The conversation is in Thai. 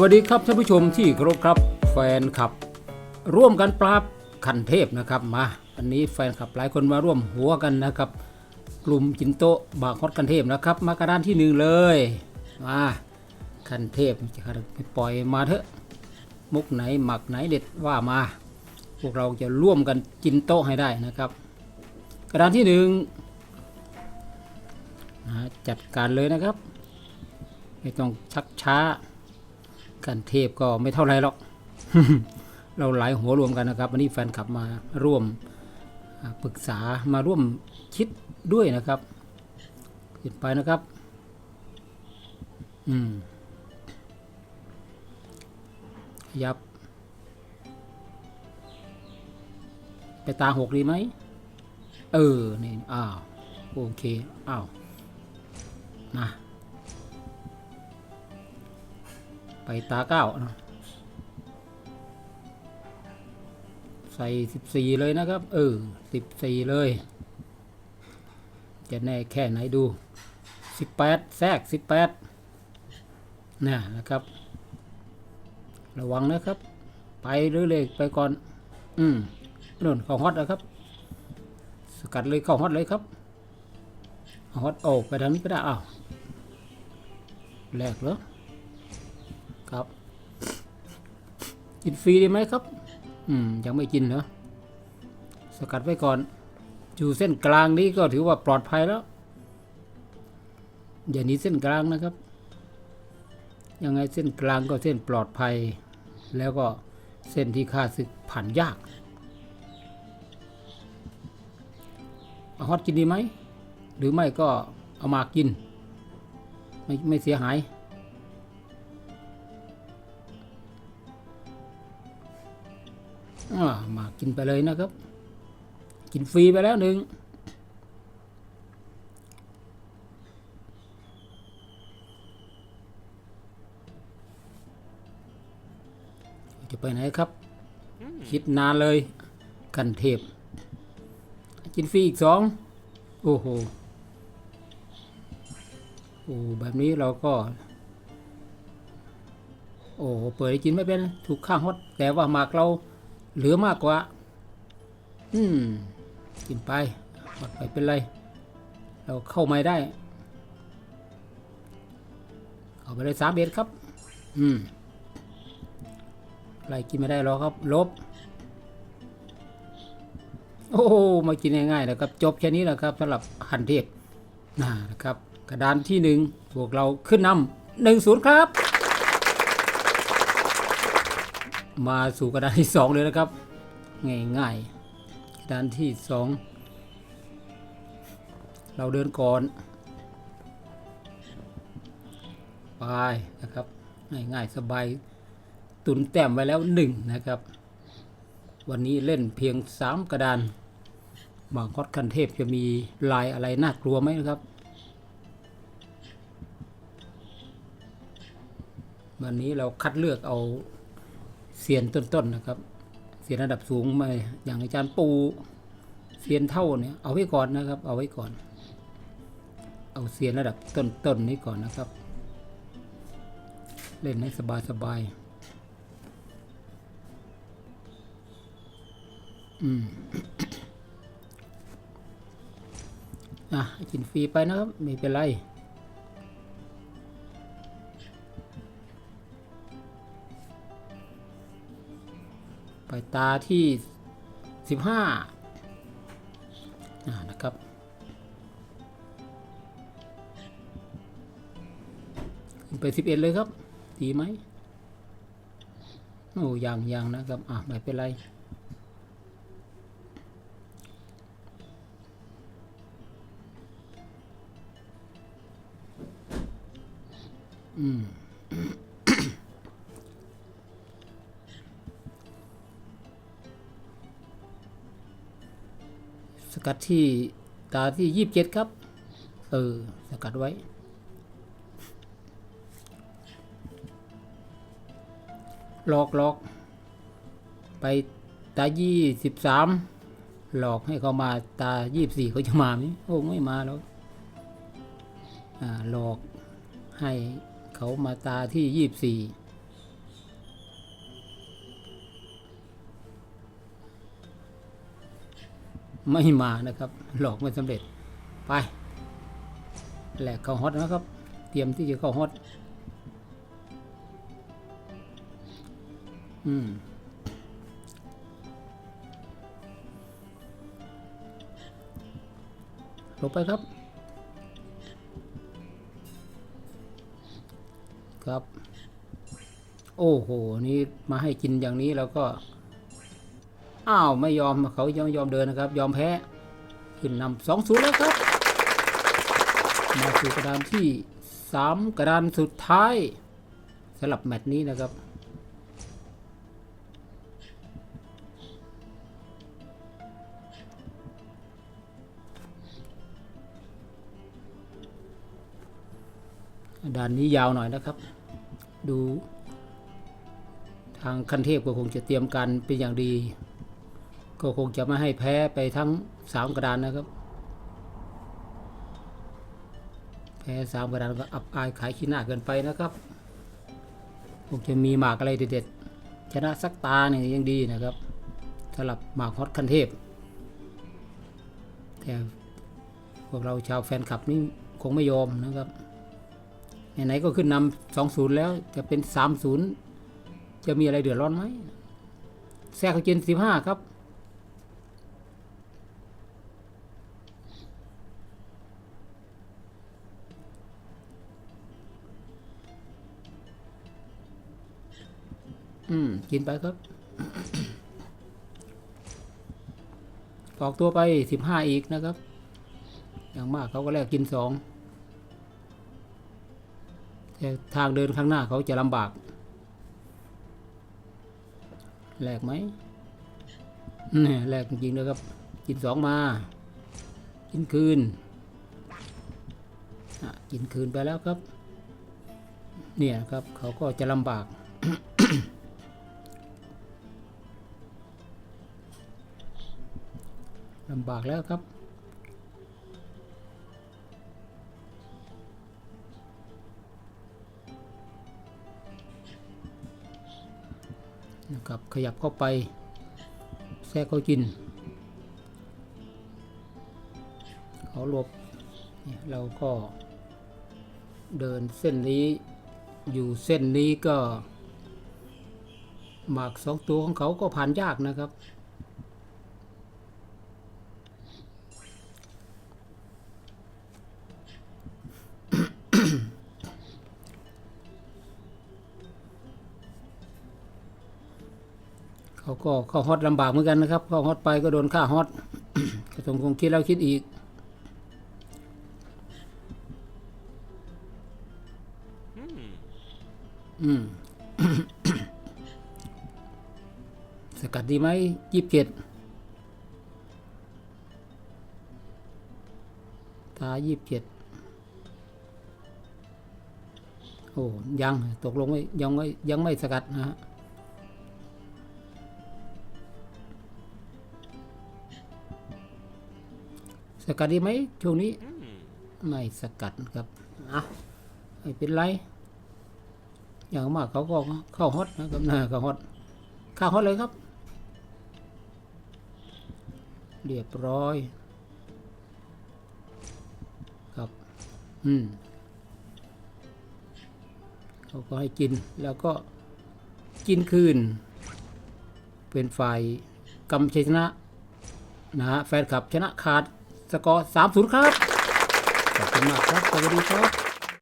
วัสดีครับท่านผู้ชมที่เคารพครับแฟนคลับ ร่วมกันปราบคันเทพนะครับมาวันนี้แฟนคลับหลายคนมาร่วมหัวกันนะครับ กลุ่มจินโตะบากฮอตคันเทพนะครับมากระดานที่หนึ่งเลยมาคันเทพจะปล่อยมาเถอะมุกไหนหมักไหนเด็ดว่ามา พวกเราจะร่วมกันจินโตะให้ได้นะครับ กระดานที่หนึ่งจัดการเลยนะครับ ไม่ต้องชักช้า กันเทพก็ไม่เท่าไรหรอก เราหลายหัวรวมกันนะครับ วันนี้แฟนคลับมาร่วมปรึกษามาร่วมคิดด้วยนะครับขึ้นไปนะครับ อืม ยับ ไปตาหกดีไหม เออ นี่ อ้าว โอเค อ้าว มา ไปตาเก้านะใส่สิบสี่เลยนะครับ เออสิบสี่เลย จะแน่แค่ไหนดูสิบแปดแทรกสิบแปดน่ะนะครับ ระวังนะครับ ไปเรื่อยๆไปก่อน อืมนู่นเข้าฮอตนะครับ สกัดเลยเข้าฮอตเลยครับฮอตโอ้ไปทางนี้ก็ได้อ้าวแรกเหรอ ครับกินฟรีได้ไหมครับ อืม ยังไม่กินเหรอสกัดไว้ก่อน อยู่เส้นกลางนี้ก็ถือว่าปลอดภัยแล้ว อย่าหนีเส้นกลางนะครับ ยังไงเส้นกลางก็เส้นปลอดภัย แล้วก็เส้นที่ค่าศึกผ่านยากเอาฮอตกินดีไหม หรือไม่ก็เอามากิน ไม่ไม่เสียหาย มากินไปเลยนะครับ กินฟรีไปแล้วหนึ่งจะไปไหนครับ คิดนานเลย กันเทพ กินฟรีอีกสองโอ้โหโอ้แบบนี้เราก็ โอ้โหเปิดให้กินไม่เป็น ถูกข้างฮอตแต่ว่าหมากเรา เหลือมากกว่า อืม กินไปหมดไปเป็นไร เราเข้าไม่ได้ เอาไปเลยสามเอ็ดครับ อืมอะไรกินไม่ได้หรอกครับ ลบ โอ้มากินง่ายๆนะครับ จบแค่นี้แหละครับสำหรับหันเทพน่านะครับ กระดานที่หนึ่งพวกเราขึ้นนำหนึ่งศูนย์ครับ มาสู่กระดานที่สองเลยนะครับ ง่ายๆกระดานที่สองเราเดินก่อน ไปนะครับ ง่ายๆสบายตุนแต้มไว้แล้วหนึ่งนะครับ วันนี้เล่นเพียงสามกระดานบางคอดคันเทพจะมีลายอะไรน่ากลัวไหมนะครับวันนี้เราคัดเลือกเอา เซียนต้นๆนะครับ เซียนระดับสูงมาอย่างอาจารย์ปูเซียนเท่าเนี่ยเอาไว้ก่อนนะครับ เอาไว้ก่อน เอาเซียนระดับต้นๆนนี้ก่อนนะครับ เล่นให้สบายๆอืมอะกินฟรีไปนะครับ ไม่เป็นไร ไปตาที่สิบห้านะครับขึ้นไปสิบเอ็ดเลยครับ ดีไหมโอ้ยังยังนะครับ อะ ไม่เป็นไรอืม สกัดที่ตาที่ยี่สิบเจ็ดครับ เออ สกัดไว้ หลอกหลอก ไปตายี่สิบสามหลอกให้เขามาตายี่สี่เขาจะมาไหมโอ้ไม่มาแล้วอ่าหลอกให้เขามาตาที่ยี่สิบสี่ ไม่มานะครับ หลอกไม่สำเร็จไปแหลกเข้าฮอตนะครับ เตรียมที่จะเข้าฮอตอืมลงไปครับ ครับ โอ้โห นี่มาให้กินอย่างนี้แล้วก็ อ้าวไม่ยอมเขายอมยอมเดินนะครับ ยอมแพ้ขึ้นนำสองศูนย์แล้วครับ มาสู่กระดานที่สามกระดานสุดท้ายสำหรับแมตช์นี้นะครับด่านนี้ยาวหน่อยนะครับ ดูทางคันเทพก็คงจะเตรียมการเป็นอย่างดี ก็คงจะไม่ให้แพ้ไปทั้งสามกระดานนะครับ แพ้สามกระดานก็อับอายขายขี้หน้าเกินไปนะครับคงจะมีหมากอะไรเด็ดๆชนะสักตาเนี่ยยังดีนะครับสำหรับหมากฮอตคันเทพแต่พวกเราชาวแฟนคลับนี่คงไม่ยอมนะครับไหนๆก็ขึ้นนำสองศูนย์แล้วจะเป็นสามศูนย์จะมีอะไรเดือดร้อนไหมแซกเจนสิบห้าครับ อืม กินไปครับ ออกตัวไปสิบห้าอีกนะครับ อย่างมากเขาก็แลกกินสองแต่ทางเดินข้างหน้าเขาจะลำบาก แหลกไหมนี่แลกจริงๆนะครับ กินสองมา กินคืนกินคืนไปแล้วครับ เนี่ยครับเขาก็จะลำบาก ลำบากแล้วครับ นะครับ ขยับเข้าไปแทรกเขากิน เขาหลบเราก็เดินเส้นนี้อยู่เส้นนี้ก็หมากสองตัวของเขาก็ผ่านยากนะครับ ก็เข้าฮอตลำบากเหมือนกันนะครับเข้าฮอตไปก็โดนฆ่าฮอตก็ต้องคงคิดแล้วคิดอีก อืมสกัดดีไหมยี่สิบเจ็ดตายี่สิบเจ็ดโอ้ยังตกลงไม่ยังไม่ยังไม่สกัดนะฮะ สกัดดีไหมช่วงนี้ ไม่สกัดครับอะไม่เป็นไร อย่างมากเขาก็เข้าฮอตนะครับนะเข้าฮอตเข้าฮอตเลยครับ เรียบร้อย ครับ อืมเขาก็ให้กินแล้วก็กินคืน เป็นฝ่ายกำชัยชนะนะฮะแฟนคลับชนะขาด สกอร์ 3 0 ครับ ขอบคุณมากครับ สวัสดีครับ